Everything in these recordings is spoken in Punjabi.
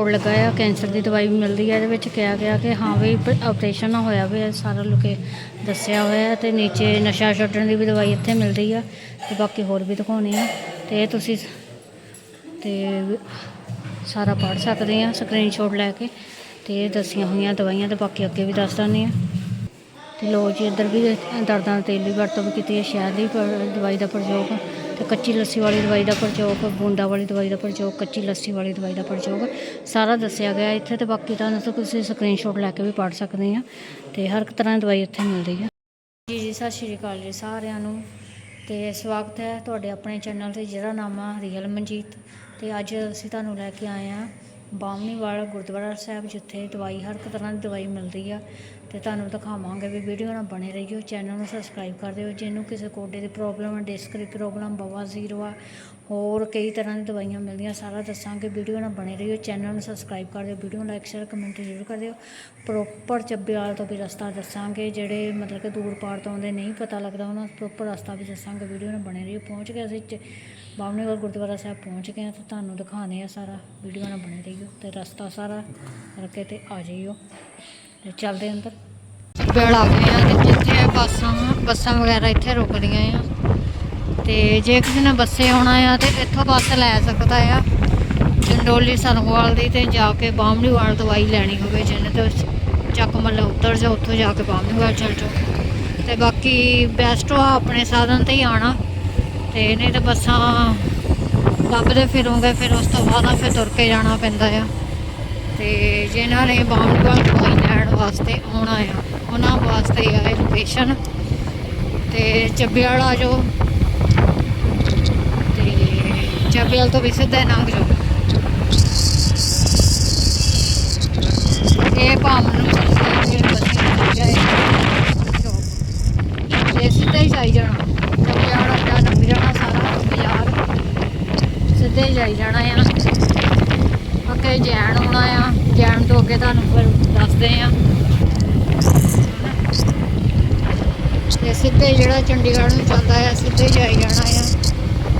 ਬੋਰਡ ਲੱਗਾ ਆ, ਕੈਂਸਰ ਦੀ ਦਵਾਈ ਵੀ ਮਿਲਦੀ ਹੈ ਇਹਦੇ ਵਿੱਚ ਕਿਹਾ ਗਿਆ ਕਿ ਹਾਂ ਵੀ ਆਪਰੇਸ਼ਨ ਨਾ ਹੋਇਆ ਵੀ ਸਾਰਾ ਲੋਕੇ ਦੱਸਿਆ ਹੋਇਆ ਹੈ ਤੇ ਨੀਚੇ ਨਸ਼ਾ ਛੱਡਣ ਦੀ ਵੀ ਦਵਾਈ ਇੱਥੇ ਮਿਲਦੀ ਆ ਤੇ ਬਾਕੀ ਹੋਰ ਵੀ ਦਿਖਾਉਣੇ ਆ। ਤੇ ਇਹ ਤੁਸੀਂ ਤੇ ਸਾਰਾ ਪੜ੍ਹ ਸਕਦੇ ਆ ਸਕਰੀਨਸ਼ਾਟ ਲੈ ਕੇ ਤੇ ਦੱਸੀਆਂ ਹੋਈਆਂ ਦਵਾਈਆਂ ਤੇ ਬਾਕੀ ਅੱਗੇ ਵੀ ਦੱਸ ਦਿੰਦੇ ਆ। ਤੇ ਲੋ ਜੀ, ਇੱਧਰ ਵੀ ਦਰਦਾਂ ਦਾ ਤੇਲ ਦੀ ਵਰਤੋਂ ਵੀ ਕੀਤੀ ਹੈ ਸ਼ਹਿਦ ਦੀ ਪ- ਦਵਾਈ ਦਾ ਪ੍ਰਯੋਗ। ਤੇ ਕੱਚੀ ਲੱਸੀ ਵਾਲੀ ਦਵਾਈ ਦਾ ਪ੍ਰਯੋਗ, ਬੂੰਦਾਂ ਵਾਲੀ ਦਵਾਈ ਦਾ ਪ੍ਰਯੋਗ, ਕੱਚੀ ਲੱਸੀ ਵਾਲੀ ਦਵਾਈ ਦਾ ਪ੍ਰਯੋਗ, ਸਾਰਾ ਦੱਸਿਆ ਗਿਆ। ਇੱਥੇ ਤੇ ਬਾਕੀ ਤੁਹਾਨੂੰ ਤੁਸੀਂ ਸਕਰੀਨਸ਼ਾਟ ਲੈ ਕੇ ਵੀ ਪੜ੍ਹ ਸਕਦੇ ਆ ਤੇ ਹਰ ਇੱਕ ਤਰ੍ਹਾਂ ਦੀ ਦਵਾਈ ਇੱਥੇ ਮਿਲਦੀ ਹੈ ਜੀ ਜੀ, ਸਤਿ ਸ਼੍ਰੀ ਅਕਾਲ ਜੀ ਸਾਰਿਆਂ ਨੂੰ। ਤੇ ਸਵਾਗਤ ਹੈ ਤੁਹਾਡੇ ਆਪਣੇ ਚੈਨਲ ਤੇ, ਜਿਹੜਾ ਨਾਮ ਆ ਰੀਅਲ ਮਨਜੀਤ। ਤੇ ਅੱਜ ਅਸੀਂ ਤੁਹਾਨੂੰ ਲੈ ਕੇ ਆਏ ਆ ਬਾਮਣੀਵਾਲ ਗੁਰਦੁਆਰਾ ਸਾਹਿਬ, ਜਿੱਥੇ ਦਵਾਈ, ਹਰ ਇੱਕ ਤਰ੍ਹਾਂ ਦੀ ਦਵਾਈ ਮਿਲਦੀ ਆ। ਤੇ ਤੁਹਾਨੂੰ ਦਿਖਾਵਾਂਗੇ ਵੀ ਵੀਡੀਓ ਨਾਲ ਬਣੇ ਰਹੀਓ। ਚੈਨਲ ਨੂੰ ਸਬਸਕ੍ਰਾਈਬ ਕਰ ਦਿਓ। ਜਿਹਨੂੰ ਕਿਸੇ ਕੋਡੇ ਦੀ ਪ੍ਰੋਬਲਮ ਹੈ ਡਿਸਕ ਦੀ ਪ੍ਰੋਬਲਮ ਬਵਾ ਜ਼ੀਰੋ ਆ, ਹੋਰ ਕਈ ਤਰ੍ਹਾਂ ਦੀ ਦਵਾਈਆਂ ਮਿਲਦੀਆਂ, ਸਾਰਾ ਦੱਸਾਂਗੇ। ਵੀਡੀਓ ਨਾਲ ਬਣੇ ਰਹੀਓ। ਚੈਨਲ ਨੂੰ ਸਬਸਕ੍ਰਾਈਬ ਕਰ ਦਿਓ। ਵੀਡੀਓ ਨੂੰ ਲਾਈਕ ਸ਼ੇਅਰ ਕਮੈਂਟ ਜ਼ਰੂਰ ਕਰ ਦਿਓ। ਪ੍ਰੋਪਰ ਚੱਬੇਵਾਲ ਤੋਂ ਵੀ ਰਸਤਾ ਦੱਸਾਂਗੇ। ਜਿਹੜੇ ਮਤਲਬ ਕਿ ਦੂਰ ਪਾਰ ਤੋਂ ਆਉਂਦੇ ਨਹੀਂ ਪਤਾ ਲੱਗਦਾ ਉਹਨਾਂ ਨੂੰ ਪ੍ਰੋਪਰ ਰਸਤਾ ਵੀ ਦੱਸਾਂਗੇ। ਵੀਡੀਓ ਨਾਲ ਬਣੇ ਰਹੀਓ। ਪਹੁੰਚ ਗਏ ਅਸੀਂ ਚ- ਬਾਮਣੀਵਾਲ ਗੁਰਦੁਆਰਾ ਸਾਹਿਬ ਪਹੁੰਚ ਗਏ ਹਾਂ। ਤੇ ਤੁਹਾਨੂੰ ਦਿਖਾਉਂਦੇ ਆ ਸਾਰਾ। ਵੀਡੀਓ ਨਾਲ ਬਣੇ ਰਹੀਓ। ਤੇ ਰਸਤਾ ਸਾਰਾ ਕਰਕੇ ਤੇ ਆ ਜਾਈਓ। ਤੇ ਚੱਲਦੇ ਅੰਦਰ। ਵੇਲ ਆ ਗਏ ਆ ਤੇ ਜਿੱਥੇ ਬੱਸਾਂ ਬੱਸਾਂ ਵਗੈਰਾ ਇੱਥੇ ਰੁਕਦੀਆਂ ਆ। ਤੇ ਜੇ ਕਿਸੇ ਨੇ ਬੱਸੇ ਆਉਣਾ ਆ ਤੇ ਇੱਥੋਂ ਬੱਸ ਲੈ ਸਕਦਾ ਆ, ਚੰਡੋਲੀ ਸਰਗਵਾਲ ਦੀ ਤੇ ਜਾ ਕੇ ਬਾਮਣੀਵਾਲ ਦਵਾਈ ਲੈਣੀ ਹੋਵੇ, ਜਿਹਨੇ ਤੋਂ ਚੱਕ ਮੱਲਾ ਉਤਰ ਜਾ ਉੱਥੋਂ ਜਾ ਕੇ ਬਾਮਣੀਵਾਲ ਚਲ ਜਾਓ। ਤੇ ਬਾਕੀ ਬੈਸਟ ਆ ਆਪਣੇ ਸਾਧਨ ਤੇ ਹੀ ਆਣਾ ਤੇ ਨਹੀਂ ਤਾਂ ਬੱਸਾਂ ਲੱਭਦੇ ਫਿਰੋਂਗੇ, ਫਿਰ ਉਸ ਤੋਂ ਬਾਅਦ ਫਿਰ ਤੁਰ ਕੇ ਜਾਣਾ ਪੈਂਦਾ ਆ। ਤੇ ਜਿਨ੍ਹਾਂ ਨੇ ਬਾਮਣੀਵਾਲ ਦਵਾਈ ਲੈਣ ਵਾਸਤੇ ਆਉਣਾ ਆ ਉਹਨਾਂ ਵਾਸਤੇ ਆ ਇਹ ਲੋਕੇਸ਼ਨ ਤੇ ਚੱਬੇਵਾਲ ਆ ਜਾਓ। ਤੇ ਚੱਬਿਆਲ ਤੋਂ ਵੀ ਸਿੱਧਾ ਲੰਘ ਜਾਓ। ਇਹ ਭਾਮਨ ਨੂੰ ਜਿਹੜੇ ਬੱਸੇ ਸਿੱਧਾ ਹੀ ਜਾਈ ਜਾਣਾ। ਚੱਬੇਵਾਲ ਅੱਡਾ ਲੰਘ ਜਾਣਾ ਸਾਰਾ ਬਾਜ਼ਾਰ। ਸਿੱਧੇ ਹੀ ਜਾਈ ਜਾਣਾ ਆ। ਅੱਗੇ ਜੈਨ ਆਉਣਾ ਆ। ਜੈਨ ਤੋਂ ਅੱਗੇ ਤੁਹਾਨੂੰ ਫਿਰ ਦੱਸਦੇ ਆ। ਤੇ ਸਿੱਧੇ ਜਿਹੜਾ ਚੰਡੀਗੜ੍ਹ ਨੂੰ ਜਾਂਦਾ ਆ, ਸਿੱਧੇ ਜਾਈ ਜਾਣਾ ਆ।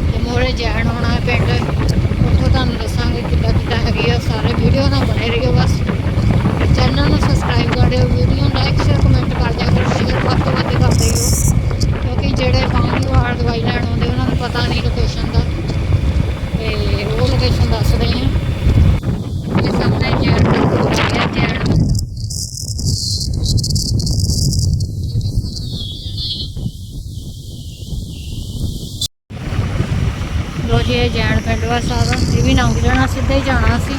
ਤੇ ਮੋਰੇ ਜੈਨ ਆਉਣਾ ਹੈ ਪਿੰਡ। ਉੱਥੋਂ ਤੁਹਾਨੂੰ ਦੱਸਾਂਗੇ ਕਿੱਦਾਂ ਕਿੱਦਾਂ ਹੈਗੀ ਆ। ਸਾਰੇ ਵੀਡੀਓ ਨਾਲ ਬਣੇ ਰਹੀਓ ਬਸ। ਚੈਨਲ ਨੂੰ ਸਬਸਕ੍ਰਾਈਬ ਕਰ ਦਿਓ, ਵੀਡੀਓ ਨੂੰ ਲਾਈਕ ਸ਼ੇਅਰ ਕਮੈਂਟ ਕਰ ਦਿਆ ਕਰੋ ਸ਼ੇਅਰ ਵੱਧ ਤੋਂ ਵੱਧ ਕਰ ਦਿਓ ਕਿਉਂਕਿ ਜਿਹੜੇ ਬਾਹਰ ਦਵਾਈ ਲੈਣ ਆਉਂਦੇ, ਉਹਨਾਂ ਨੂੰ ਪਤਾ ਨਹੀਂ ਲੋਕੇਸ਼ਨ ਦਾ। ਤੇ ਉਹ ਲੋਕੇਸ਼ਨ ਦੱਸ ਰਹੀ ਹਾਂ ਇਹ ਸਾਹਮਣੇ ਜੈਨ ਮੰਦਿਰ ਹੈ ਜੈਨ ਮੰਦਿਰ ਲੋ ਜੀ ਇਹ ਜੈਨ ਪਿੰਡ ਵਾ ਇਹ ਵੀ ਲੰਘ ਜਾਣਾ, ਸਿੱਧੇ ਹੀ ਜਾਣਾ ਸੀ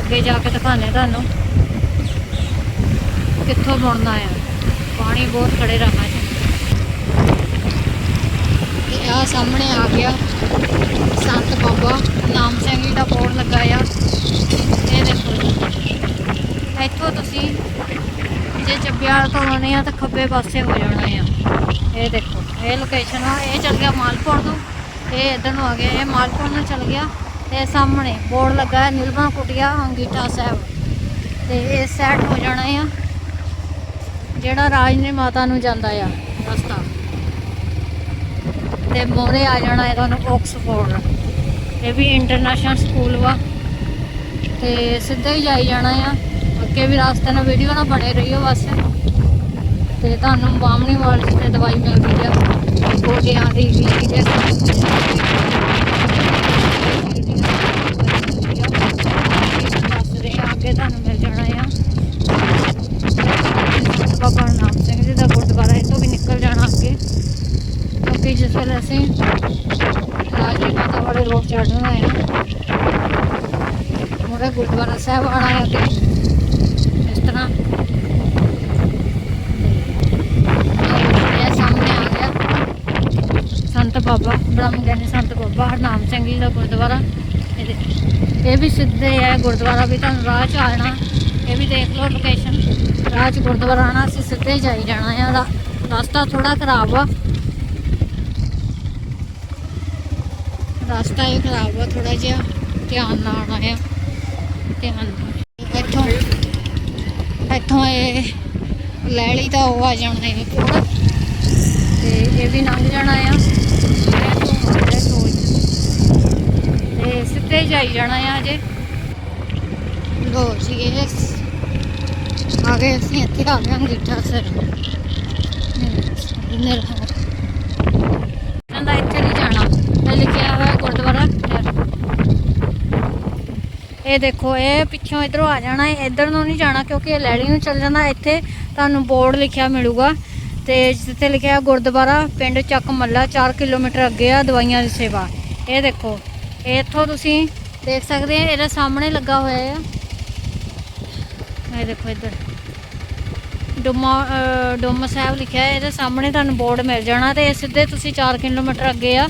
ਅੱਗੇ ਜਾ ਕੇ ਦਿਖਾਣੇ ਤੁਹਾਨੂੰ। ਕਿੱਥੋਂ ਮੁੜਨਾ ਆ? ਪਾਣੀ ਬਹੁਤ ਖੜੇ ਰਹਾ ਜੀ। ਤੇ ਆ ਸਾਹਮਣੇ ਆ ਗਿਆ ਸੰਤ ਬਾਬਾ। ਨਾਮ ਸਿੰਘ ਜੀ ਦਾ ਬੋਰਡ ਲੱਗਾ ਆ। ਇਹ ਦੇਖੋ ਜੀ। ਇੱਥੋਂ ਤੁਸੀਂ ਜੇ ਚੱਬਿਆਲ ਤੋਂ ਆਉਣੇ ਆ ਤਾਂ ਖੱਬੇ ਪਾਸੇ ਹੋ ਜਾਣਾ ਆ। ਇਹ ਦੇਖੋ, ਇਹ ਲੋਕੇਸ਼ਨ ਆ। ਇਹ ਚੱਲ ਗਿਆ ਮਾਲਪੁਰ ਤੋਂ। ਇਹ ਇਧਰ ਨੂੰ ਆ ਗਿਆ, ਇਹ ਮਾਲਪੁਰ ਨੂੰ ਚੱਲ ਗਿਆ ਤੇ ਸਾਹਮਣੇ ਬੋਰਡ ਲੱਗਾ ਹੈ ਨਿਲਮਾ ਕੁਟਿਆ ਅੰਗੀਠਾ ਸਾਹਿਬ। ਤੇ ਇਹ ਸਾਈਡ ਹੋ ਜਾਣਾ ਆ, ਜਿਹੜਾ ਰਾਜਨੀ ਮਾਤਾ ਨੂੰ ਜਾਂਦਾ ਆ, ਰਸਤਾ। ਤੇ ਮੋਰੇ ਆ ਜਾਣਾ ਹੈ ਤੁਹਾਨੂੰ ਆਕਸਫੋਰਡ। ਇਹ ਵੀ ਇੰਟਰਨੈਸ਼ਨਲ ਸਕੂਲ ਵਾ। ਤੇ ਸਿੱਧਾ ਹੀ ਜਾਈ ਜਾਣਾ ਆ। ਅੱਗੇ ਵੀ ਰਸਤੇ ਨਾਲ ਵੀਡੀਓ ਨਾਲ ਬਣੇ ਰਹੀਓ ਬਸ। ਤੇ ਤੁਹਾਨੂੰ ਬਾਮਣੀ ਵਾਲ ਤੇ ਦਵਾਈ ਮਿਲਦੀ ਆ। ਗੋਡਿਆਂ ਦੀ ਵੀ ਜੇ ਅੱਗੇ ਤੁਹਾਨੂੰ ਮਿਲ ਜਾਣਾ ਆ ਬਾਬਾ ਨਾਮ ਸਿੰਘ ਜੀ ਦਾ ਗੁਰਦੁਆਰਾ ਇਹ ਤੋਂ ਵੀ ਨਿਕਲ ਜਾਣਾ ਅੱਗੇ ਕਿਉਂਕਿ ਜਿਸ ਵੇਲੇ ਅਸੀਂ ਰਾਜੀ ਮਾਤਾ ਵਾਲੇ ਰੋਡ ਚੜ੍ਹਨਾ ਹੈ ਮੋਰੇ ਗੁਰਦੁਆਰਾ ਸਾਹਿਬ ਆਣਾ ਹੈ ਅੱਗੇ ਇਸ ਤਰ੍ਹਾਂ ਇਹ ਸਾਹਮਣੇ ਆ ਗਿਆ ਸੰਤ ਬਾਬਾ ਬ੍ਰਹਮ ਗਿਆਨੀ ਸੰਤ ਬਾਬਾ ਹਰਨਾਮ ਸਿੰਘ ਜੀ ਦਾ ਗੁਰਦੁਆਰਾ। ਇਹ ਵੀ ਸਿੱਧੇ ਹੈ ਗੁਰਦੁਆਰਾ ਵੀ ਤੁਹਾਨੂੰ ਰਾਹ ਚ ਆਣਾ ਇਹ ਵੀ ਦੇਖ ਲਓ ਲੋਕੇਸ਼ਨ ਰਾਹ ਚ ਗੁਰਦੁਆਰਾ ਆਣਾ ਅਸੀਂ ਸਿੱਧੇ ਜਾਈ ਜਾਣਾ ਆ। ਰਸਤਾ ਥੋੜਾ ਖਰਾਬ ਆ। ਰਸਤਾ ਇਹ ਖਰਾਬ ਆ ਥੋੜਾ ਜਿਹਾ, ਧਿਆਨ ਨਾਲ ਆਉਣਾ ਆ। ਧਿਆਨ ਇੱਥੋਂ ਇੱਥੋਂ ਇਹ ਲੈਲੀ ਲਈ ਤਾਂ ਉਹ ਆ ਜਾਣਾ ਇਹ ਕੋਲ। ਤੇ ਇਹ ਵੀ ਲੰਘ ਜਾਣਾ ਆ। ਤੇ ਸਿੱਧੇ ਜਾਈ ਜਾਣਾ ਆ ਅਜੇ। ਲੋ ਜੀ, ਇਹ ਆ ਗਏ ਅਸੀਂ, ਇੱਥੇ ਆ ਗਏ ਅੰਗੀਠਾ ਸਰ। ਨੇ ਰਹਾ ਇੱਥੇ ਨਹੀਂ ਜਾਣਾ। ਤੇ ਲਿਖਿਆ ਹੋਇਆ ਗੁਰਦੁਆਰਾ ਇਹ ਦੇਖੋ, ਇਹ ਪਿੱਛੋਂ ਇਧਰੋਂ ਆ ਜਾਣਾ ਹੈ ਇਧਰ ਨੂੰ ਨਹੀਂ ਜਾਣਾ ਕਿਉਂਕਿ ਇਹ ਲੈੜੀ ਨੂੰ ਚੱਲ ਜਾਂਦਾ। ਇੱਥੇ ਤੁਹਾਨੂੰ ਬੋਰਡ ਲਿਖਿਆ ਮਿਲੂਗਾ। ਤੇ ਜਿੱਥੇ ਲਿਖਿਆ ਗੁਰਦੁਆਰਾ ਪਿੰਡ ਚੱਕ ਮੱਲਾ 4 ਕਿਲੋਮੀਟਰ ਅੱਗੇ ਆ ਦਵਾਈਆਂ ਦੀ ਸੇਵਾ। ਇਹ ਦੇਖੋ, ਇਹ ਇੱਥੋਂ ਤੁਸੀਂ ਦੇਖ ਸਕਦੇ ਆ, ਇਹਦੇ ਸਾਹਮਣੇ ਲੱਗਾ ਹੋਇਆ ਆ। ਇਹ ਦੇਖੋ ਇੱਧਰ। ਡੋਮਾ, ਅਹ, ਡੋਮਾ ਸਾਹਿਬ ਲਿਖਿਆ ਹੈ ਇਹਦੇ ਸਾਹਮਣੇ ਤੁਹਾਨੂੰ ਬੋਰਡ ਮਿਲ ਜਾਣਾ ਤੇ ਇਹ ਸਿੱਧੇ ਤੁਸੀਂ 4 ਕਿਲੋਮੀਟਰ ਅੱਗੇ ਆ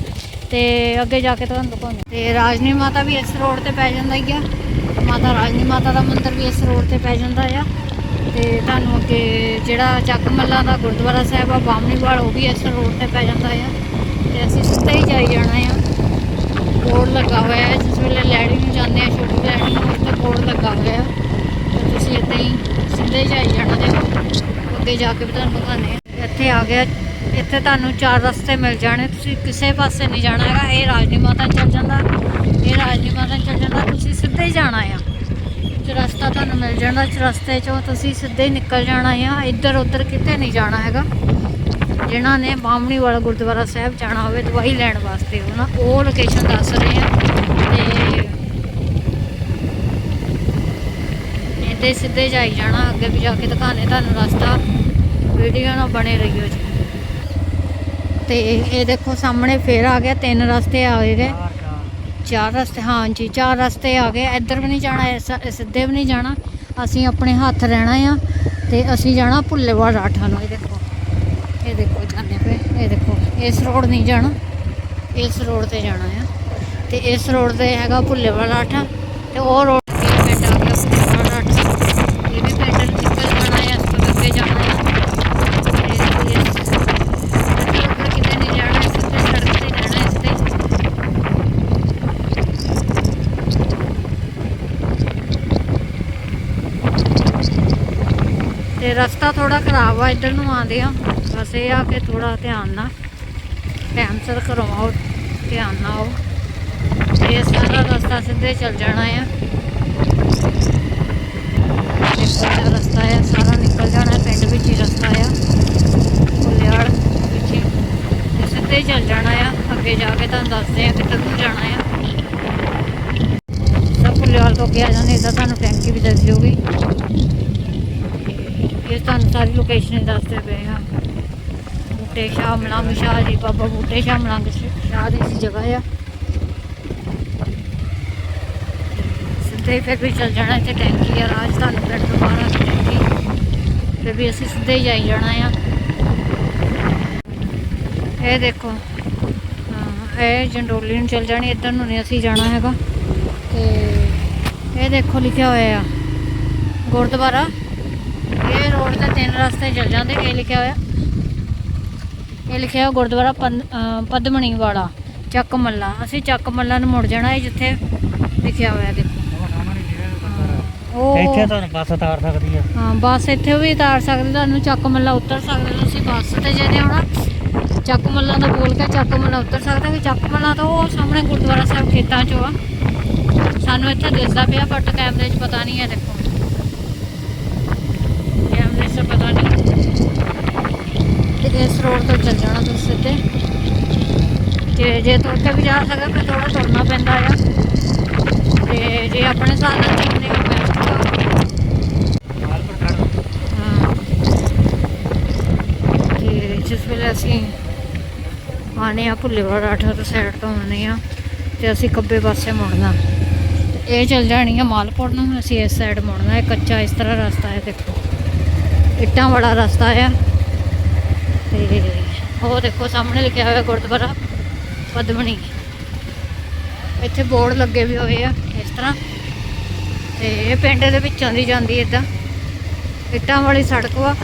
ਤੇ ਅੱਗੇ ਜਾ ਕੇ ਤੁਹਾਨੂੰ ਦਿਖਾਉਂਦੇ ਤੇ ਰਾਜਨੀ ਮਾਤਾ ਵੀ ਇਸ ਰੋਡ ਤੇ ਪੈ ਜਾਂਦਾ ਹੀ ਆ। ਮਾਤਾ ਰਾਜਨੀ ਮਾਤਾ ਦਾ ਮੰਦਿਰ ਵੀ ਇਸ ਰੋਡ ਤੇ ਪੈ ਜਾਂਦਾ ਆ। ਤੇ ਤੁਹਾਨੂੰ ਅੱਗੇ ਜਿਹੜਾ ਚੱਕ ਮੱਲਾ ਦਾ ਗੁਰਦੁਆਰਾ ਸਾਹਿਬ ਆ ਬਾਮਣੀਵਾਲ ਉਹ ਵੀ ਇਸ ਰੋਡ ਤੇ ਪੈ ਜਾਂਦਾ ਆ। ਤੇ ਅਸੀਂ ਸਿੱਧੇ ਹੀ ਜਾਈ ਜਾਣਾ ਆ। ਬੋਰਡ ਲੱਗਾ ਹੋਇਆ ਹੈ, ਜਿਸ ਵੇਲੇ ਲੈਣੀ ਨੂੰ ਜਾਂਦੇ ਆ, ਛੋਟੀ ਲੈਣੀ ਨੂੰ ਉੱਤੇ ਬੋਰਡ ਲੱਗਾ ਹੋਇਆ ਹੈ ਤੇ ਤੁਸੀਂ ਇੱਦਾਂ ਹੀ ਸਿੱਧੇ ਜਾਈ ਜਾਣਾ ਜੇ ਅੱਗੇ ਜਾ ਕੇ ਵੀ ਤੁਹਾਨੂੰ ਦਿਖਾਉਂਦੇ ਇੱਥੇ ਆ ਗਿਆ, ਇੱਥੇ ਤੁਹਾਨੂੰ ਚਾਰ ਰਸਤੇ ਮਿਲ ਜਾਣੇ, ਤੁਸੀਂ ਕਿਸੇ ਪਾਸੇ ਨਹੀਂ ਜਾਣਾ ਹੈਗਾ, ਇਹ ਰਾਜਨੀ ਮਾਤਾ ਚੱਲ ਜਾਂਦਾ, ਇਹ ਰਾਜਨੀ ਮਾਤਾ ਚੱਲ ਜਾਂਦਾ, ਤੁਸੀਂ ਸਿੱਧੇ ਹੀ ਜਾਣਾ ਆ। ਰਸਤਾ ਤੁਹਾਨੂੰ ਮਿਲ ਜਾਣਾ ਰਸਤੇ ਚੋਂ ਤੁਸੀਂ ਸਿੱਧੇ ਨਿਕਲ ਜਾਣਾ ਆ, ਇੱਧਰ ਉੱਧਰ ਕਿਤੇ ਨਹੀਂ ਜਾਣਾ ਹੈਗਾ। ਜਿਨ੍ਹਾਂ ਨੇ ਬਾਹਮਣੀ ਵਾਲਾ ਗੁਰਦੁਆਰਾ ਸਾਹਿਬ ਜਾਣਾ ਹੋਵੇ, ਦਵਾਈ ਲੈਣ ਵਾਸਤੇ ਉਹਨਾਂ ਉਹ ਲੋਕੇਸ਼ਨ ਦੱਸ ਰਹੇ ਆ। ਤੇ ਇੱਥੇ ਸਿੱਧੇ ਜਾਈ ਜਾਣਾ, ਅੱਗੇ ਵੀ ਜਾ ਕੇ ਦਿਖਾਣੇ ਤੁਹਾਨੂੰ ਰਸਤਾ ਵੀਡੀਓ ਨਾਲ ਬਣੇ ਰਹੀਓ ਜੀ। ਤੇ ਇਹ ਦੇਖੋ, ਸਾਹਮਣੇ ਫੇਰ ਆ ਗਿਆ, ਤਿੰਨ ਰਸਤੇ ਆ ਗਏ। ਚਾਰ ਰਸਤੇ ਹਾਂਜੀ ਚਾਰ ਰਸਤੇ ਆ ਗਏ। ਇੱਧਰ ਵੀ ਨਹੀਂ ਜਾਣਾ, ਇਸ ਸਿੱਧੇ ਵੀ ਨਹੀਂ ਜਾਣਾ। ਅਸੀਂ ਆਪਣੇ ਹੱਥ ਰਹਿਣਾ ਆ ਤੇ ਅਸੀਂ ਜਾਣਾ ਭੁੱਲੇਵਾਲ ਰਾਠਾ ਨੂੰ। ਇਹ ਦੇਖੋ ਇਹ ਦੇਖੋ ਜਾਂਦੇ ਪਏ। ਇਹ ਦੇਖੋ, ਇਸ ਰੋਡ ਨਹੀਂ ਜਾਣਾ। ਇਸ ਰੋਡ ਤੇ ਜਾਣਾ ਆ। ਤੇ ਇਸ ਰੋਡ ਤੇ ਹੈਗਾ ਭੁੱਲੇਵਾਲ ਰਾਠਾ। ਤੇ ਉਹ ਰੋਡ ਤੇ ਪਿੰਡ ਆ ਗਿਆ ਭੁੱਲੇਵਾਲ ਰਾਠਾ ਇਹ ਵੀ ਪਿੰਡ ਨਿਕਲ ਜਾਣਾ ਆ ਇਸ ਤੋਂ ਅੱਗੇ ਜਾਣਾ ਆ ਤੇ ਇਸ ਇੱਧਰ ਉੱਧਰ ਕਿਤੇ ਨਹੀਂ ਜਾਣਾ ਸਿੱਧੇ ਸੜਕ ਤੇ ਜਾਣਾ ਇਸ ਤੇ ਤੇ ਰਸਤਾ ਥੋੜਾ ਖਰਾਬ ਆ, ਇੱਧਰ ਨੂੰ ਆਉਂਦੇ ਆ। ਬਸ ਇਹ ਆ ਕਿ ਥੋੜਾ ਧਿਆਨ ਨਾਲ ਟਾਈਮ ਸਿਰ ਕਰਵਾਓ, ਧਿਆਨ ਨਾਲ ਆਓ। ਤੇ ਸਾਰਾ ਰਸਤਾ ਸਿੱਧੇ ਚੱਲ ਜਾਣਾ ਆ। ਦੇਖੋ ਇਹ ਰਸਤਾ ਆ, ਸਾਰਾ ਨਿਕਲ ਜਾਣਾ, ਪਿੰਡ ਵਿੱਚ ਹੀ ਰਸਤਾ ਆ। ਕੁਲਿਆੜ ਵਿੱਚ ਹੀ। ਤੇ ਸਿੱਧੇ ਹੀ ਚੱਲ ਜਾਣਾ ਆ। ਅੱਗੇ ਜਾ ਕੇ ਤੁਹਾਨੂੰ ਦੱਸਦੇ ਆ ਕਿੱਧਰ ਨੂੰ ਜਾਣਾ ਆ। ਸਭ ਕੁਲਿਆੜ ਤੋਂ ਅੱਗੇ ਆ ਜਾਂਦੇ ਇਦਾਂ ਤੁਹਾਨੂੰ ਟੈਂਕੀ ਵੀ ਦੱਸ ਦਿਓਗੀ ਇਹ ਤੁਹਾਨੂੰ ਸਾਰੀ ਲੋਕੇਸ਼ਨ ਦੱਸਦੇ ਪਏ ਹਾਂ ਬੂਟੇ ਸ਼ਾਹ ਮਲੰਗ ਸ਼ਾਹ ਜੀ ਬਾਬਾ ਬੂਟੇ ਸ਼ਾਹ ਮਲੰਗ ਸ਼ਾਹ ਦੀ ਸੀ ਜਗ੍ਹਾ ਆ। ਸਿੱਧੇ ਫਿਰ ਵੀ ਚੱਲ ਜਾਣਾ ਇੱਥੇ ਟੈਂਕੀ ਆ ਰਾਜ ਤੁਹਾਨੂੰ ਪਿੰਡ ਤੋਂ ਬਾਹਰ ਟੈਂਕੀ। ਫਿਰ ਵੀ ਅਸੀਂ ਸਿੱਧੇ ਹੀ ਜਾਈ ਜਾਣਾ ਆ। ਇਹ ਦੇਖੋ, ਹਾਂ, ਇਹ ਜੰਡੋਲੀ ਨੂੰ ਚੱਲ ਜਾਣੀ, ਇੱਧਰ ਨੂੰ ਨਹੀਂ ਅਸੀਂ ਜਾਣਾ ਹੈਗਾ। ਤੇ ਇਹ ਦੇਖੋ ਲਿਖਿਆ ਹੋਇਆ ਆ, ਗੁਰਦੁਆਰਾ। ਇਹ ਰੋਡ ਤੇ ਤਿੰਨ ਰਸਤੇ ਚੱਲ ਜਾਂਦੇ ਇਹ ਲਿਖਿਆ ਹੋਇਆ। ਇਹ ਲਿਖਿਆ ਹੋਇਆ ਗੁਰਦੁਆਰਾ ਪਦਮਣੀ ਵਾਲਾ ਚੱਕ ਮੱਲਾ ਅਸੀਂ ਚੱਕ ਮੱਲਾ ਨੂੰ ਮੁੜ ਜਾਣਾ ਹੈ ਜਿੱਥੇ ਲਿਖਿਆ ਹੋਇਆ ਦੇਖੋ। ਉਹ ਇੱਥੇ ਤੁਹਾਨੂੰ ਬੱਸ ਉਤਾਰ ਸਕਦੀ ਆ। ਹਾਂ ਬੱਸ ਇੱਥੇ ਵੀ ਉਤਾਰ ਸਕਦੇ ਤੁਹਾਨੂੰ ਚੱਕ ਮੱਲਾ ਉਤਰ ਸਕਦੇ ਤੁਸੀਂ ਬੱਸ ਤੇ ਜਿਹਨੇ ਆਉਣਾ ਚੱਕ ਮੱਲਾ ਦਾ ਬੋਲ ਕੇ ਚੱਕ ਮੱਲਾ ਉਤਰ ਸਕਦੇ ਵੀ ਚੱਕ ਮੱਲਾ ਤਾਂ ਉਹ ਸਾਹਮਣੇ ਗੁਰਦੁਆਰਾ ਸਾਹਿਬ ਖੇਤਾਂ 'ਚ ਆ। ਸਾਨੂੰ ਇੱਥੇ ਦਿਸਦਾ ਪਿਆ ਬਟ ਕੈਮਰੇ 'ਚ ਪਤਾ ਨਹੀਂ ਹੈ ਦੇਖੋ ਕੈਮਰੇ 'ਚ ਪਤਾ ਨਹੀਂ ਤੇ ਇਸ ਰੋਡ ਤੋਂ ਚੱਲ ਜਾਣਾ ਤੁਸੀਂ ਸਿੱਧੇ। ਤੇ ਜੇ ਤੁਰ ਕੇ ਵੀ ਜਾ ਸਕਦੇ ਫਿਰ ਥੋੜਾ ਤੁਰਨਾ ਪੈਂਦਾ ਆ। ਤੇ ਜੇ ਆਪਣੇ ਹਿਸਾਬ ਨਾਲ ਚੱਲਦੇ ਬੈਸਟ ਆ ਤੇ ਜਿਸ ਵੇਲੇ ਅਸੀਂ ਆਨੇ ਆ ਭੁੱਲੇਵਾਲ ਰਾਠਾ ਤੋਂ ਸਾਈਡ ਤੋਂ ਆਨੇ ਆ, ਤੇ ਅਸੀਂ ਖੱਬੇ ਪਾਸੇ ਮੁੜਨਾ। ਇਹ ਚੱਲ ਜਾਣੀ ਆ ਮਾਲਪੁਰ ਨੂੰ, ਅਸੀਂ ਇਸ ਸਾਈਡ ਮੁੜਨਾ, ਇਹ ਕੱਚਾ ਇਸ ਤਰ੍ਹਾਂ ਰਸਤਾ ਹੈ ਦੇਖੋ। ਇੱਟਾਂ ਵਾਲਾ ਰਸਤਾ ਆ। ਤੇ ਉਹ ਦੇਖੋ ਸਾਹਮਣੇ ਲਿਖਿਆ ਹੋਇਆ ਗੁਰਦੁਆਰਾ ਪਦਮਣੀ। ਇੱਥੇ ਬੋਰਡ ਲੱਗੇ ਵੀ ਹੋਏ ਆ ਇਸ ਤਰ੍ਹਾਂ। ਤੇ ਇਹ ਪਿੰਡ ਦੇ ਵਿੱਚੋਂ ਦੀ ਜਾਂਦੀ ਇਦਾਂ ਇੱਟਾਂ ਵਾਲੀ ਸੜਕ ਵਾ।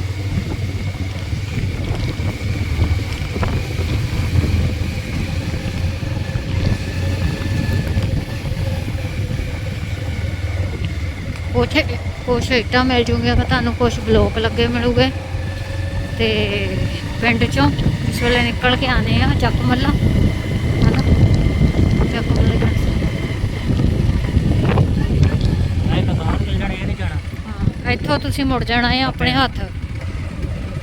ਉੱਥੇ ਕੁਛ ਇੱਟਾਂ ਮਿਲ ਜੂਗੀਆਂ, ਫਿਰ ਤੁਹਾਨੂੰ ਕੁਛ ਬਲੋਕ ਲੱਗੇ ਮਿਲੂਗੇ। ਤੇ ਪਿੰਡ ਚੋਂ ਇਸ ਵੇਲੇ ਨਿਕਲ ਕੇ ਆਨੇ ਆ ਚੱਕ ਮੱਲਾ। ਹਨਾ? ਚੱਕ ਮੱਲਾ ਤਾਂ। ਇੱਥੋਂ ਤੁਸੀਂ ਮੁੜ ਜਾਣਾ ਹੈ ਆਪਣੇ ਹੱਥ।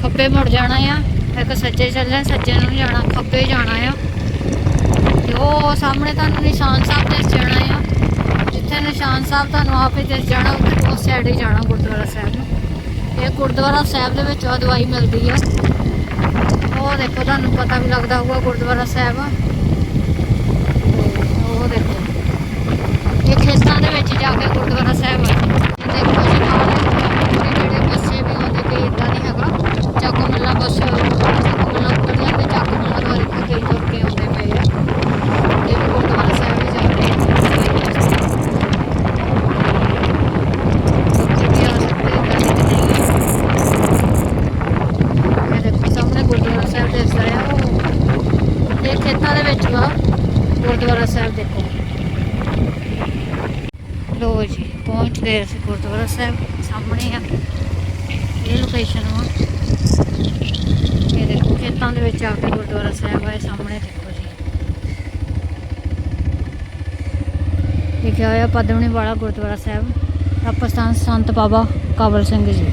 ਖੱਬੇ ਮੁੜ ਜਾਣਾ ਆ ਇੱਕ ਸੱਜੇ ਚੱਲਣਾ ਸੱਜੇ ਨੂੰ ਜਾਣਾ ਖੱਬੇ ਜਾਣਾ ਆ। ਤੇ ਉਹ ਸਾਹਮਣੇ ਤੁਹਾਨੂੰ ਨਿਸ਼ਾਨ ਸਾਹਿਬ ਦਿਸ ਜਾਣਾ ਆ। ਜਿੱਥੇ ਨਿਸ਼ਾਨ ਸਾਹਿਬ ਤੁਹਾਨੂੰ ਆਪੇ ਦਿਸ ਜਾਣਾ ਉੱਥੇ ਉਸ ਸਾਈਡ ਹੀ ਜਾਣਾ ਗੁਰਦੁਆਰਾ ਸਾਹਿਬ ਨੂੰ। ਇਹ ਗੁਰਦੁਆਰਾ ਸਾਹਿਬ ਦੇ ਵਿੱਚ ਉਹ ਦਵਾਈ ਮਿਲਦੀ ਆ। ਉਹ ਦੇਖੋ ਤੁਹਾਨੂੰ ਪਤਾ ਵੀ ਲੱਗਦਾ ਹੋਊਗਾ ਗੁਰਦੁਆਰਾ ਸਾਹਿਬ ਆ ਤੇ ਉਹ ਦੇਖੋ ਇਹ ਖੇਤਾਂ ਦੇ ਵਿੱਚ ਜਾ ਕੇ ਗੁਰਦੁਆਰਾ ਸਾਹਿਬ ਆ ਇਹ ਦੇਖੋ ਜੀ ਨਾਲ ਇਹ ਜਿਹੜੇ ਬੱਸੇ ਵੀ ਆਉਂਦੇ ਕਈ ਇਦਾਂ ਨਹੀਂ ਹੈਗਾ ਚਾਕੂ ਮੱਲਾ ਬੱਸ ਚਾਕੂ ਮੱਲਾ ਉਤਰਦੇ ਤੇ ਚਾਕੂ ਮੱਲਾ ਤੋਂ ਇੱਥੇ ਕਈ ਤੁਰ ਕੇ ਆਉਂਦੇ ਪਏ ਆ ਇਹ ਵੀ ਗੁਰਦੁਆਰਾ ਸਾਹਿਬ ਹੀ ਜਾ ਰਹੇ ਆ ਬੱਚੇ ਵੀ ਆ ਸਕਦੇ ਏਦਾਂ ਦੀ ਵੀ ਨਹੀਂ ਹੈ। ਇਹ ਦੇਖੋ ਸਾਹਮਣੇ ਗੁਰਦੁਆਰਾ ਸਾਹਿਬ ਦਿਸਦਾ ਆ ਉਹ ਇਹ ਖੇਤਾਂ ਦੇ ਵਿੱਚ ਵਾ ਗੁਰਦੁਆਰਾ ਸਾਹਿਬ ਦੇਖੋ ਲੋ ਜੀ, ਪਹੁੰਚ ਗਏ ਅਸੀਂ ਗੁਰਦੁਆਰਾ ਸਾਹਿਬ, ਸਾਹਮਣੇ ਆ ਇਹ ਲੋਕੇਸ਼ਨ ਵਾ ਇਹ ਦੇਖੋ, ਖੇਤਾਂ ਦੇ ਵਿੱਚ ਆ ਕੇ ਗੁਰਦੁਆਰਾ ਸਾਹਿਬ ਆ ਸਾਹਮਣੇ ਦੇਖੋ ਜੀ। ਲਿਖਿਆ ਹੋਇਆ ਪਦਮਣੀ ਵਾਲਾ ਗੁਰਦੁਆਰਾ ਸਾਹਿਬ ਤਪਸਥਾਨ ਸੰਤ ਬਾਬਾ ਕਾਬਲ ਸਿੰਘ ਜੀ।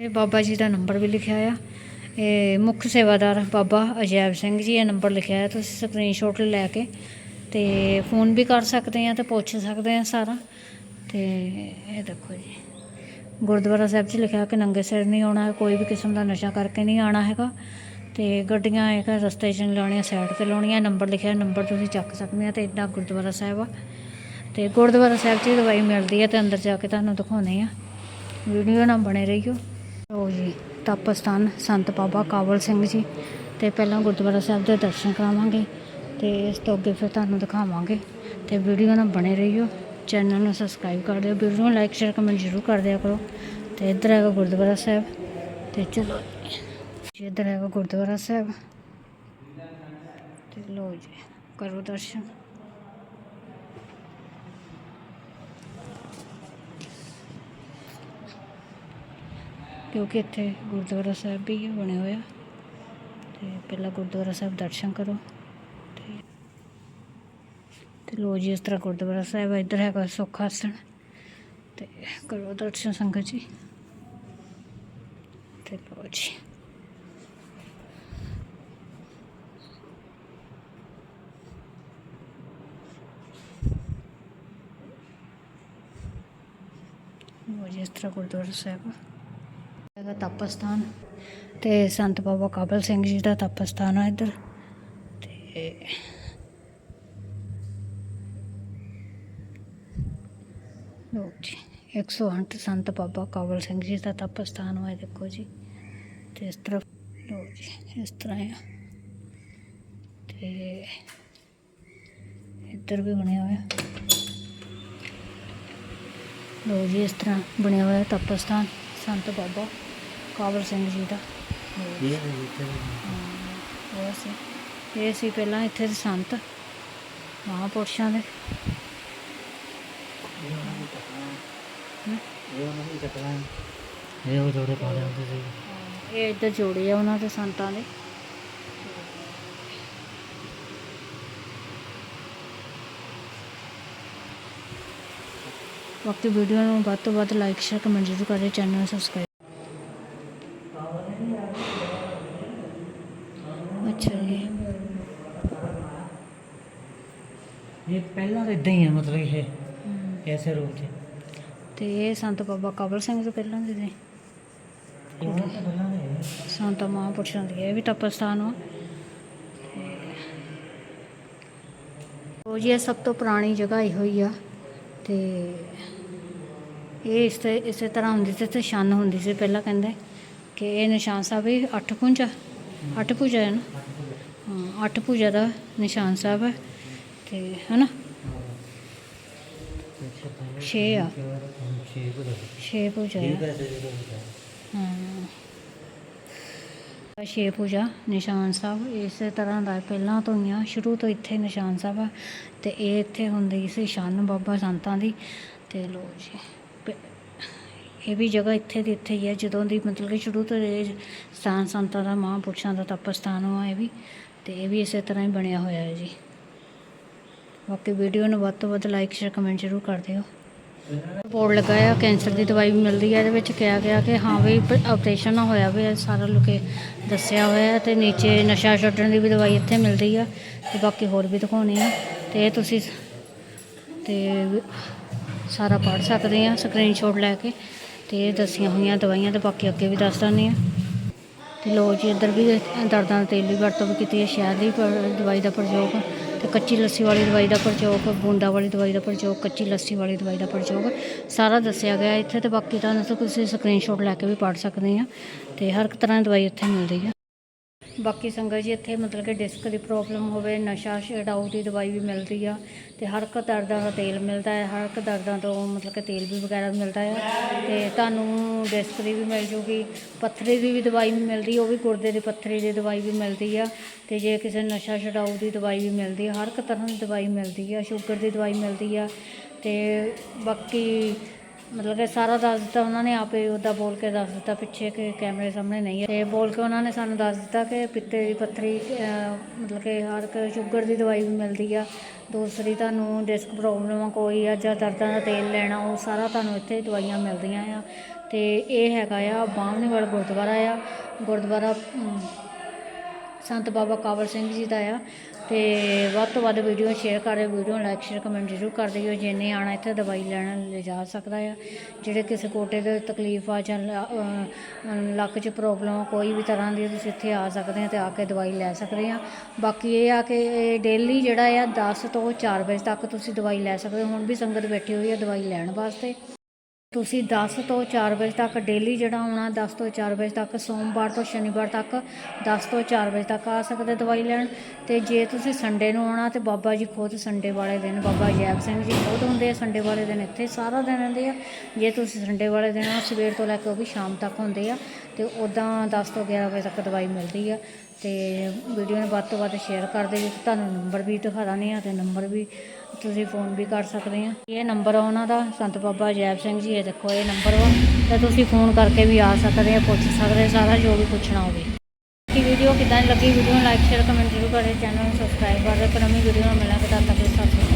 ਇਹ ਬਾਬਾ ਜੀ ਦਾ ਨੰਬਰ ਵੀ ਲਿਖਿਆ ਆ। ਇਹ ਮੁੱਖ ਸੇਵਾਦਾਰ ਬਾਬਾ ਅਜੈਬ ਸਿੰਘ ਜੀ, ਇਹ ਨੰਬਰ ਲਿਖਿਆ ਹੈ, ਤੁਸੀਂ ਸਕਰੀਨਸ਼ਾਟ ਲੈ ਕੇ ਤੇ ਫੋਨ ਵੀ ਕਰ ਸਕਦੇ ਆ ਤੇ ਪੁੱਛ ਸਕਦੇ ਆ ਸਾਰਾ। ਤੇ ਇਹ ਦੇਖੋ ਜੀ, ਗੁਰਦੁਆਰਾ ਸਾਹਿਬ 'ਚ ਲਿਖਿਆ ਕਿ ਨੰਗੇ ਸਿਰ ਨਹੀਂ ਆਉਣਾ, ਕੋਈ ਵੀ ਕਿਸਮ ਦਾ ਨਸ਼ਾ ਕਰਕੇ ਨਹੀਂ ਆਉਣਾ ਹੈਗਾ। ਤੇ ਗੱਡੀਆਂ ਇੱਕ ਰਸਤੇ 'ਚ ਨਹੀਂ ਲਾਉਣੀਆਂ ਸਾਈਡ ਤੇ ਲਾਉਣੀਆਂ, ਨੰਬਰ ਲਿਖਿਆ, ਨੰਬਰ ਤੁਸੀਂ ਚੱਕ ਸਕਦੇ ਆ ਤੇ ਇੱਦਾਂ ਗੁਰਦੁਆਰਾ ਸਾਹਿਬ ਆ। ਤੇ ਗੁਰਦੁਆਰਾ ਸਾਹਿਬ 'ਚ ਦਵਾਈ ਮਿਲਦੀ ਹੈ ਤੇ ਅੰਦਰ ਜਾ ਕੇ ਤੁਹਾਨੂੰ ਦਿਖਾਉਂਦੇ ਆ ਵੀਡੀਓ ਨਾਲ ਬਣੇ ਰਹੀਓ। ਲਓ ਜੀ। ਤਪਸਥਾਨ ਸੰਤ ਬਾਬਾ ਕਾਬਲ ਸਿੰਘ ਜੀ। ਤੇ ਪਹਿਲਾਂ ਗੁਰਦੁਆਰਾ ਸਾਹਿਬ ਦੇ ਦਰਸ਼ਨ ਕਰਾਵਾਂਗੇ ਤੇ ਇਸ ਤੋਂ ਅੱਗੇ ਫਿਰ ਤੁਹਾਨੂੰ ਦਿਖਾਵਾਂਗੇ। ਤੇ ਵੀਡੀਓ ਨਾਲ ਬਣੇ ਰਹੀਓ। ਚੈਨਲ ਨੂੰ ਸਬਸਕ੍ਰਾਈਬ ਕਰ ਦਿਓ। ਵੀਡੀਓ ਨੂੰ ਲਾਈਕ, ਸ਼ੇਅਰ, ਕਮੈਂਟ ਜ਼ਰੂਰ ਕਰ ਦਿਆ ਕਰੋ। ਤੇ ਇੱਧਰ ਹੈਗਾ ਗੁਰਦੁਆਰਾ ਸਾਹਿਬ। ਤੇ ਚਲੋ ਜੀ, ਇੱਧਰ ਹੈਗਾ ਗੁਰਦੁਆਰਾ ਸਾਹਿਬ। ਤੇ ਲਓ ਜੀ, ਕਰੋ ਦਰਸ਼ਨ। ਕਿਉਂਕਿ ਇੱਥੇ ਗੁਰਦੁਆਰਾ ਸਾਹਿਬ ਵੀ ਬਣਿਆ ਹੋਇਆ। ਤੇ ਪਹਿਲਾਂ ਗੁਰਦੁਆਰਾ ਸਾਹਿਬ ਦਰਸ਼ਨ ਕਰੋ। ਤੇ ਤੇ ਲੋ ਜੀ, ਇਸ ਤਰ੍ਹਾਂ ਗੁਰਦੁਆਰਾ ਸਾਹਿਬ ਇੱਧਰ ਹੈਗਾ ਸੁੱਖ ਆਸਣ। ਤੇ ਕਰੋ ਦਰਸ਼ਨ ਸੰਗਤ ਜੀ। ਤੇ ਲੋ ਜੀ। ਲੋ ਜੀ, ਇਸ ਤਰ੍ਹਾਂ ਗੁਰਦੁਆਰਾ ਸਾਹਿਬ ਹੈਗਾ ਤਪਸਥਾਨ ਤੇ ਸੰਤ ਬਾਬਾ ਕਾਬਲ ਸਿੰਘ ਜੀ ਦਾ ਤਪਸਥਾਨ ਆ ਇੱਧਰ ਤੇ ਲੋ ਜੀ 108 ਸੰਤ ਬਾਬਾ ਕਾਬਲ ਸਿੰਘ ਜੀ ਦਾ ਤਪਸਥਾਨ ਹੋਇਆ ਦੇਖੋ ਜੀ ਤੇ ਇਸ ਤਰ੍ਹਾਂ ਲੋ ਜੀ, ਇਸ ਤਰ੍ਹਾਂ ਆ ਤੇ ਇੱਧਰ ਵੀ ਬਣਿਆ ਹੋਇਆ। ਲੋ ਜੀ, ਇਸ ਤਰ੍ਹਾਂ ਬਣਿਆ ਹੋਇਆ ਤਪਸਥਾਨ ਸੰਤ ਬਾਬਾ ਕਾਬਲ ਸਿੰਘ ਜੀ ਦਾ। ਲਓ ਜੀ। ਉਹ ਸੀ। ਇਹ ਸੀ ਪਹਿਲਾਂ ਇੱਥੇ ਦੇ ਸੰਤ ਮਹਾਂਪੁਰਸ਼ਾਂ ਦੇ। ਇਹ ਉਹ ਜੋੜੇ ਪਾ ਲੈਂਦੇ ਸੀ। ਇਹ ਇੱਧਰ ਜੋੜੇ ਆ ਉਹਨਾਂ ਦੇ ਸੰਤਾਂ ਦੇ। ਬਾਕੀ ਵੀਡੀਓ ਨੂੰ ਵੱਧ ਤੋਂ ਵੱਧ ਲਾਈਕ ਸ਼ੇਅਰ ਕਮੈਂਟ ਜ਼ਰੂਰ ਕਰਿਓ। ਚੈਨਲ ਨੂੰ ਸਬਸਕ੍ਰਾਈਬ ਅੱਛਾ ਜੀ ਇਹ ਪਹਿਲਾਂ ਤਾਂ ਇਦਾਂ ਹੀ ਹੈ ਮਤਲਬ ਇਹ ਐਸੇ ਰੂਪ 'ਚ। ਤੇ ਇਹ ਸੰਤ ਬਾਬਾ ਕਬਰ ਸਿੰਘ ਤੋਂ ਪਹਿਲਾਂ ਦੇ ਨੇ। ਇਹਨਾਂ ਤੋਂ ਪਹਿਲਾਂ ਦੇ ਹੈ। ਸੰਤ ਮਹਾਂਪੁਰਸ਼ਾਂ ਦੀ ਇਹ ਵੀ ਤਪਸਥਾਨ ਉਹ ਜੀ ਇਹ ਸਭ ਤੋਂ ਪੁਰਾਣੀ ਜਗ੍ਹਾ ਹੀ ਹੋਈ ਆ। ਤੇ ਇਹ ਇਸ ਤੇ ਇਸੇ ਤਰ੍ਹਾਂ ਹੁੰਦੀ ਸੀ ਤੇ ਛੰਨ ਹੁੰਦੀ ਸੀ ਪਹਿਲਾਂ ਕਹਿੰਦੇ। ਕਿ ਇਹ ਨਿਸ਼ਾਨ ਸਾਹਿਬ ਇਹ ਅੱਠ ਭੁਜਾ ਅੱਠ ਭੁਜਾ ਹੈ ਨਾ? ਹਾਂ ਅੱਠ ਭੁਜਾ ਦਾ ਨਿਸ਼ਾਨ ਸਾਹਿਬ ਹੈ ਤੇ ਹਨਾ? ਛੇ ਆ। ਛੇ ਕੁ ਦਾ ਭੁਜਾ ਹਾਂ। ਛੇ ਪੂਜਾ, ਨਿਸ਼ਾਨ ਸਾਹਿਬ, ਇਸੇ ਤਰ੍ਹਾਂ ਦਾ ਪਹਿਲਾਂ ਤੋਂ ਹੀ ਆ। ਸ਼ੁਰੂ ਤੋਂ ਇੱਥੇ ਨਿਸ਼ਾਨ ਸਾਹਿਬ ਆ ਤੇ ਇਹ ਇੱਥੇ ਹੁੰਦੀ ਸੀ ਸ਼ਾਨ ਬਾਬਾ ਸੰਤਾਂ ਦੀ। ਤੇ ਲੋ ਜੀ ਇਹ ਵੀ ਜਗ੍ਹਾ ਇੱਥੇ ਦੀ ਇੱਥੇ ਹੀ ਹੈ ਜਦੋਂ ਦੀ ਮਤਲਬ ਕਿ ਸ਼ੁਰੂ ਤੋਂ ਇਹ ਸਥਾਨ ਸੰਤਾਂ ਦਾ, ਮਹਾਂਪੁਰਸ਼ਾਂ ਦਾ ਤਪਸਥਾਨ ਆ ਇਹ ਵੀ। ਤੇ ਇਹ ਵੀ ਇਸੇ ਤਰ੍ਹਾਂ ਹੀ ਬਣਿਆ ਹੋਇਆ ਹੈ ਜੀ। ਬਾਕੀ ਵੀਡੀਓ ਨੂੰ ਵੱਧ ਤੋਂ ਵੱਧ ਲਾਈਕ ਸ਼ੇਅਰ ਕਮੈਂਟ ਜ਼ਰੂਰ ਕਰ ਦਿਓ। ਬੋਰਡ ਲੱਗਾ ਆ, ਕੈਂਸਰ ਦੀ ਦਵਾਈ ਵੀ ਮਿਲਦੀ ਹੈ ਇਹਦੇ ਵਿੱਚ ਕਿਹਾ ਗਿਆ ਕਿ ਹਾਂ ਵੀ ਆਪਰੇਸ਼ਨ ਨਾ ਹੋਇਆ ਵੀ ਸਾਰਾ ਲੋਕੇ ਦੱਸਿਆ ਹੋਇਆ ਹੈ ਤੇ ਨੀਚੇ ਨਸ਼ਾ ਛੱਡਣ ਦੀ ਵੀ ਦਵਾਈ ਇੱਥੇ ਮਿਲਦੀ ਆ ਤੇ ਬਾਕੀ ਹੋਰ ਵੀ ਦਿਖਾਉਣੇ ਆ ਤੇ ਇਹ ਤੁਸੀਂ ਤੇ ਸਾਰਾ ਪੜ੍ਹ ਸਕਦੇ ਆ ਸਕਰੀਨਸ਼ਾਟ ਲੈ ਕੇ ਤੇ ਦੱਸੀਆਂ ਹੋਈਆਂ ਦਵਾਈਆਂ ਤੇ ਬਾਕੀ ਅੱਗੇ ਵੀ ਦੱਸ ਦਿੰਦੇ ਆ। ਤੇ ਲੋ ਜੀ, ਇੱਧਰ ਵੀ ਦਰਦਾਂ ਦਾ ਤੇਲ ਦੀ ਵਰਤੋਂ ਵੀ ਕੀਤੀ ਹੈ ਸ਼ਹਿਦ ਦੀ ਪ- ਦਵਾਈ ਦਾ ਪ੍ਰਯੋਗ। ਤੇ ਕੱਚੀ ਲੱਸੀ ਵਾਲੀ ਦਵਾਈ ਦਾ ਪ੍ਰਯੋਗ, ਬੂੰਦਾਂ ਵਾਲੀ ਦਵਾਈ ਦਾ ਪ੍ਰਯੋਗ, ਕੱਚੀ ਲੱਸੀ ਵਾਲੀ ਦਵਾਈ ਦਾ ਪ੍ਰਯੋਗ, ਸਾਰਾ ਦੱਸਿਆ ਗਿਆ। ਇੱਥੇ ਤੇ ਬਾਕੀ ਤੁਹਾਨੂੰ ਤੁਸੀਂ ਸਕਰੀਨਸ਼ਾਟ ਲੈ ਕੇ ਵੀ ਪੜ੍ਹ ਸਕਦੇ ਆ ਤੇ ਹਰ ਇੱਕ ਤਰ੍ਹਾਂ ਦੀ ਦਵਾਈ ਇੱਥੇ ਮਿਲਦੀ ਹੈ ਬਾਕੀ ਸੰਗਤ ਜੀ, ਇੱਥੇ ਮਤਲਬ ਕਿ ਡਿਸਕ ਦੀ ਪ੍ਰੋਬਲਮ ਹੋਵੇ, ਨਸ਼ਾ ਛਡਾਊ ਦੀ ਦਵਾਈ ਵੀ ਮਿਲਦੀ ਆ ਤੇ ਹਰ ਇੱਕ ਦਰਦਾਂ ਦਾ ਤੇਲ ਮਿਲਦਾ ਹੈ, ਹਰ ਇੱਕ ਦਰਦਾਂ ਤੋਂ ਮਤਲਬ ਕਿ ਤੇਲ ਵੀ ਵਗੈਰਾ ਮਿਲਦਾ ਹੈ ਤੇ ਤੁਹਾਨੂੰ ਡਿਸਕ ਦੀ ਵੀ ਮਿਲ ਜੂਗੀ, ਪੱਥਰੀ ਦੀ ਵੀ ਦਵਾਈ ਵੀ ਮਿਲਦੀ, ਉਹ ਵੀ ਗੁਰਦੇ ਦੀ ਪੱਥਰੀ ਦੀ ਦਵਾਈ ਵੀ ਮਿਲਦੀ ਆ ਤੇ ਜੇ ਕਿਸੇ ਨਸ਼ਾ ਛਡਾਊ ਦੀ ਦਵਾਈ ਵੀ ਮਿਲਦੀ ਆ, ਹਰ ਇੱਕ ਤਰ੍ਹਾਂ ਦੀ ਦਵਾਈ ਮਿਲਦੀ ਆ, ਸ਼ੂਗਰ ਦੀ ਦਵਾਈ ਮਿਲਦੀ ਆ ਤੇ ਬਾਕੀ ਮਤਲਬ ਕਿ ਸਾਰਾ ਦੱਸ ਦਿੱਤਾ ਉਹਨਾਂ ਨੇ, ਆਪੇ ਉਹਦਾ ਬੋਲ ਕੇ ਦੱਸ ਦਿੱਤਾ ਪਿੱਛੇ ਕਿ ਕੈਮਰੇ ਸਾਹਮਣੇ ਨਹੀਂ ਹੈ। ਤੇ ਬੋਲ ਕੇ ਉਹਨਾਂ ਨੇ ਸਾਨੂੰ ਦੱਸ ਦਿੱਤਾ ਕਿ ਪਿੱਤੇ ਦੀ ਪੱਥਰੀ ਮਤਲਬ ਕਿ ਹਰ ਇੱਕ ਸ਼ੂਗਰ ਦੀ ਦਵਾਈ ਵੀ ਮਿਲਦੀ ਆ। ਦੂਸਰੀ ਤੁਹਾਨੂੰ ਡਿਸਕ ਪ੍ਰੋਬਲਮ ਆ, ਕੋਈ ਆ ਜਾਂ ਦਰਦਾਂ ਦਾ ਤੇਲ ਲੈਣਾ, ਉਹ ਸਾਰਾ ਤੁਹਾਨੂੰ ਇੱਥੇ ਦਵਾਈਆਂ ਮਿਲਦੀਆਂ ਆ। ਤੇ ਇਹ ਹੈਗਾ ਆ, ਬਾਹਮਣੀਵਾਲ ਗੁਰਦੁਆਰਾ ਆ। ਗੁਰਦੁਆਰਾ ਸੰਤ ਬਾਬਾ ਕਾਬਲ ਸਿੰਘ ਜੀ ਦਾ ਆ। ਤੇ ਵੱਧ ਤੋਂ ਵੱਧ ਵੀਡੀਓ ਸ਼ੇਅਰ ਕਰੇ ਵੀਡੀਓ ਲਾਈਕ ਸ਼ੇਅਰ ਕਮੈਂਟ ਜ਼ਰੂਰ ਕਰ ਦਿਓ। ਜਿੰਨੇ ਆਣਾ ਇੱਥੇ ਦਵਾਈ ਲੈਣ ਲਿਜਾ ਸਕਦਾ ਆ। ਜਿਹੜੇ ਕਿਸੇ ਕੋਟੇ ਦੇ ਤਕਲੀਫ ਆ ਜਾਂ ਲ- ਲੱਕ 'ਚ ਪ੍ਰੋਬਲਮ ਆ ਕੋਈ ਵੀ ਤਰ੍ਹਾਂ ਦੀ, ਤੁਸੀਂ ਇੱਥੇ ਆ ਸਕਦੇ ਆ ਤੇ ਆ ਕੇ ਦਵਾਈ ਲੈ ਸਕਦੇ ਆ। ਬਾਕੀ ਇਹ ਆ ਕਿ ਡੇਲੀ ਜਿਹੜਾ ਆ 10 ਤੋਂ 4 ਵਜੇ ਤੱਕ ਤੁਸੀਂ ਦਵਾਈ ਲੈ ਸਕਦੇ ਹੋ। ਹੁਣ ਵੀ ਸੰਗਤ ਬੈਠੀ ਹੋਈ ਆ ਦਵਾਈ ਲੈਣ ਵਾਸਤੇ। ਤੁਸੀਂ 10 ਤੋਂ 4 ਵਜੇ ਤੱਕ ਡੇਲੀ ਜਿਹੜਾ ਆਉਣਾ 10 ਤੋਂ 4 ਵਜੇ ਤੱਕ ਸੋਮਵਾਰ ਤੋਂ ਸ਼ਨੀਵਾਰ ਤੱਕ 10 ਤੋਂ 4 ਵਜੇ ਤੱਕ ਆ ਸਕਦੇ ਦਵਾਈ ਲੈਣ। ਤੇ ਜੇ ਤੁਸੀਂ ਸੰਡੇ ਨੂੰ ਆਉਣਾ ਤੇ ਬਾਬਾ ਜੀ ਖੁਦ ਸੰਡੇ ਵਾਲੇ ਦਿਨ ਬਾਬਾ ਜੈਬ ਸਿੰਘ ਜੀ ਖੁਦ ਹੁੰਦੇ ਆ ਸੰਡੇ ਵਾਲੇ ਦਿਨ ਇੱਥੇ ਸਾਰਾ ਦਿਨ ਰਹਿੰਦੇ ਆ। ਜੇ ਤੁਸੀਂ ਸੰਡੇ ਵਾਲੇ ਦਿਨ ਆਉਣਾ, ਸਵੇਰ ਤੋਂ ਲੈ ਕੇ ਉਹ ਵੀ ਸ਼ਾਮ ਤੱਕ ਹੁੰਦੇ ਆ। ਤੇ ਉਦਾਂ 10 ਤੋਂ 11 ਵਜੇ ਤੱਕ ਦਵਾਈ ਮਿਲਦੀ ਆ। ਤੇ ਵੀਡੀਓ ਨੂੰ ਵੱਧ ਤੋਂ ਵੱਧ ਸ਼ੇਅਰ ਕਰ ਦਿਓ। ਤੁਹਾਨੂੰ ਨੰਬਰ ਵੀ ਦਿਖਾ ਦਾਂਗੇ ਆ ਤੇ ਨੰਬਰ ਵੀ ਤੁਸੀਂ ਫੋਨ ਵੀ ਕਰ ਸਕਦੇ ਆ। ਇਹ ਨੰਬਰ ਆ ਉਹਨਾਂ ਦਾ, ਸੰਤ ਬਾਬਾ ਜੈਬ ਸਿੰਘ ਜੀ, ਇਹ ਦੇਖੋ, ਇਹ ਨੰਬਰ ਵਾ। ਤੇ ਤੁਸੀਂ ਫੋਨ ਕਰਕੇ ਵੀ ਆ ਸਕਦੇ ਆ, ਪੁੱਛ ਸਕਦੇ ਸਾਰਾ ਜੋ ਵੀ ਪੁੱਛਣਾ ਹੋਵੇ। ਕਿ ਵੀਡੀਓ ਕਿਦਾਂ ਲੱਗੀ, ਵੀਡੀਓ ਨੂੰ ਲਾਈਕ ਸ਼ੇਅਰ ਕਮੈਂਟ ਜ਼ਰੂਰ ਕਰੇ ਚੈਨਲ ਨੂੰ ਸਬਸਕ੍ਰਾਈਬ ਕਰ ਦਿਓ ਪਰ ਨਵੀਂ ਵੀਡੀਓ ਨਾਲ ਮਿਲਾਂਗੇ। ਤਦ ਤੱਕ ਸਤਿ ਸ਼੍ਰੀ